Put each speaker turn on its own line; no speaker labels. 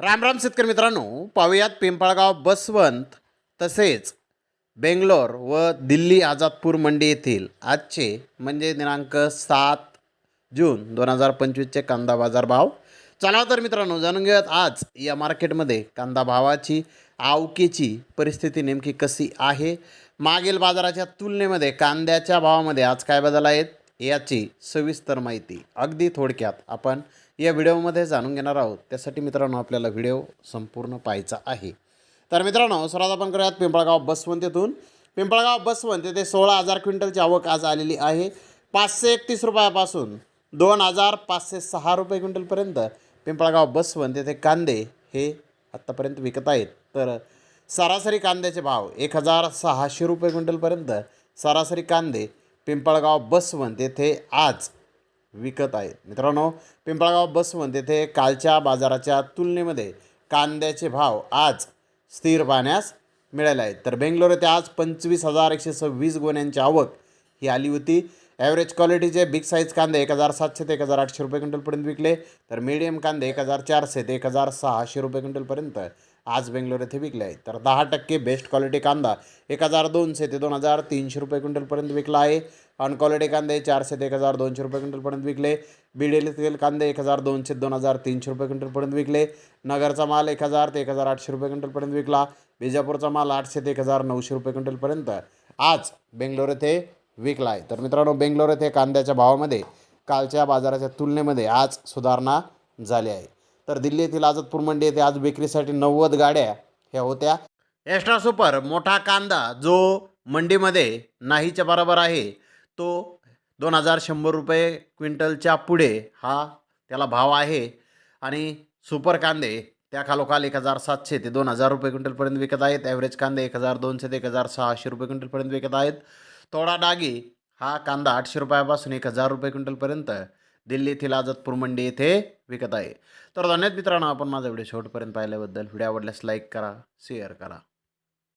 राम राम शेतकरी मित्रांनो पाहुयात पिंपळगाव बसवंत तसेच बेंगलोर व दिल्ली आझादपूर मंडी येथील आजचे म्हणजे दिनांक सात जून दोन हजार पंचवीसचे कांदा बाजार भाव. चला तर मित्रांनो जाणून घेऊयात आज या मार्केटमध्ये कांदा भावाची आवकेची परिस्थिती नेमकी कशी आहे? मागील बाजाराच्या तुलनेमध्ये कांद्याच्या भावामध्ये आज काय बदल आहेत? याची सविस्तर माहिती अगदी थोडक्यात आपण या व्हिडिओमध्ये जाणून घेणार आहोत. त्यासाठी मित्रांनो आपल्याला व्हिडिओ संपूर्ण पाहायचा आहे. तर मित्रांनो सर्वात आपण करूयात पिंपळगाव बसवंत येथून पिंपळगाव बसवंत येथे सोळा हजार क्विंटलची आवक आज आलेली आहे. पाचशे एकतीस रुपयापासून दोन हजार पाचशे सहा रुपये क्विंटलपर्यंत पिंपळगाव बसवंत येथे कांदे हे आत्तापर्यंत विकत आहेत. तर सरासरी कांद्याचे भाव एक हजार सहाशे रुपये क्विंटलपर्यंत सरासरी कांदे पिंपळगाव बसवंत येथे आज विकत आहेत. मित्रांनो पिंपळगाव बसवंत येथे कालच्या बाजाराच्या तुलनेमध्ये कांद्याचे भाव आज स्थिर पाहण्यास मिळाले आहेत. तर बेंगलोर येथे आज पंचवीस हजार एकशे सव्वीस गोण्यांची आवक ही आली होती. ॲव्हरेज क्वालिटीचे बिग साईज कांदे एक हजार सातशे ते एक हजार आठशे रुपये क्विंटलपर्यंत विकले. तर मीडियम कांदे एक हजार चारशे ते एक हजार सहाशे रुपये क्विंटलपर्यंत आज बेंगलोर येथे विकले आहेत. तर दहा टक्के बेस्ट क्वालिटी कांदा एक हजार दोनशे ते दोन हजार तीनशे रुपये क्विंटलपर्यंत विकला आहे. अनक्वालिटी कांदे चारशे ते एक हजार दोनशे रुपये क्विंटलपर्यंत विकले. बीडेलीतील कांदे एक हजार दोनशे दोन हजार तीनशे रुपये क्विंटलपर्यंत विकले. नगरचा माल एक हजार ते एक हजार आठशे रुपये क्विंटलपर्यंत विकला. विजापूरचा माल आठशे ते एक हजार नऊशे रुपये क्विंटलपर्यंत आज बेंगलोर येथे विकला आहे. तर मित्रांनो बेंगलोर येथे कांद्याच्या भावामध्ये कालच्या बाजाराच्या तुलनेमध्ये आज सुधारणा झाली आहे. तर दिल्ली येथील आझादपूर मंडी येथे आज विक्रीसाठी नव्वद गाड्या ह्या होत्या. एक्स्ट्रा सुपर मोठा कांदा जो मंडीमध्ये नाहीच्या बरोबर आहे तो दोन हजार शंभर रुपये क्विंटलच्या पुढे हा त्याला भाव आहे. आणि सुपर कांदे त्या खालोखाल एक हजार सातशे ते दोन हजार रुपये क्विंटलपर्यंत विकत आहेत. ॲव्हरेज कांदे एक हजार दोनशे ते एक हजार सहाशे रुपये क्विंटलपर्यंत विकत आहेत. तोडा डागी हा कांदा आठशे रुपयापासून एक हजार रुपये क्विंटलपर्यंत दिल्ली येथील आझादपूर मंडी येथे विकत आहे. तर धन्यवाद मित्रांनो आपण माझा व्हिडिओ शेवटपर्यंत पाहिल्याबद्दल. व्हिडिओ आवडल्यास लाईक करा शेअर करा.